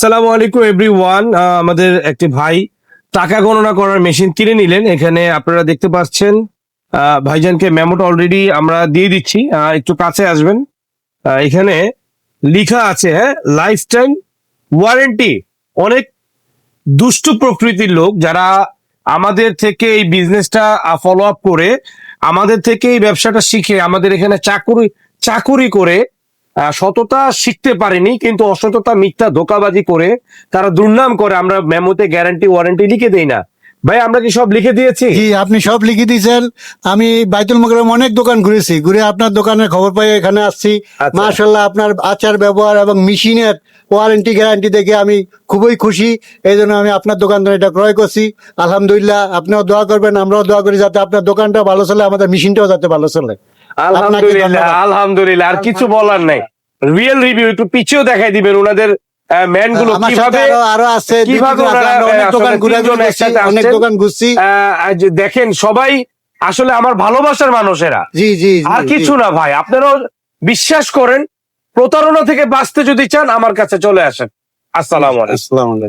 সালামু আলাইকুম every one আমাদের একটি ভাই টাকা গণনা করার মেশিন কিনে নিলেন। এখানে আপনারা দেখতে পাচ্ছেন ভাইজানকে মেমোটা অলরেডি আমরা দিয়ে দিচ্ছি। একটু কাছে আসবেন। এখানে লিখা আছে হ্যাঁ লাইফ টাইম ওয়ারেন্টি অনেক দুষ্টু প্রকৃতির লোক যারা আমাদের থেকে এই বিজনেসটা ফলো আপ করে আমাদের থেকে এই ব্যবসাটা শিখে আমাদের এখানে চাকুরি চাকুরি করে সততা শিখতে পারেনি কিন্তু অসততা মিথ্যা ধোকাবাজি করে তারা দুর্নাম করে। আমরা মেমোতে গ্যারান্টি ওয়ারেন্টি লিখে দেই না। ভাই আমরা কি সব লিখে দিয়েছি? জি আপনি সব লিখে দিয়েছেন। আমি বাইতুল মোকরম অনেক দোকান ঘুরেছি। ঘুরে আপনার দোকানের খবর পাই এখানে আসছি। আচ্ছা। মাশাল্লাহ আপনার আচার ব্যবহার এবং মেশিনের ওয়ারেন্টি গ্যারান্টি দেখে আমি খুবই খুশি। এই জন্য আমি আপনার দোকান থেকে এটা ক্রয় করছি। আলহামদুলিল্লাহ আপনিও দোয়া করবেন আমরাও দোয়া করি যাতে আপনার দোকানটা ভালো চলে আমাদের মেশিনটাও যাতে ভালো চলে। আলহামদুলিল্লাহ আলহামদুলিল্লাহ আর কিছু বলার নাই। রিয়েল রিভিউ একটু পিছিয়েও দেখাই দিবেন ওনাদের ম্যানগুলো কীভাবে আরও আছে কীভাবে অনেক দোকান ঘুরছি, দেখেন সবাই আসলে আমার ভালোবাসার মানুষেরা। জি জি আর কিছু না ভাই আপনারাও বিশ্বাস করেন প্রতারণা থেকে বাঁচতে যদি চান আমার কাছে চলে আসেন। আসসালাম আলাইকুম।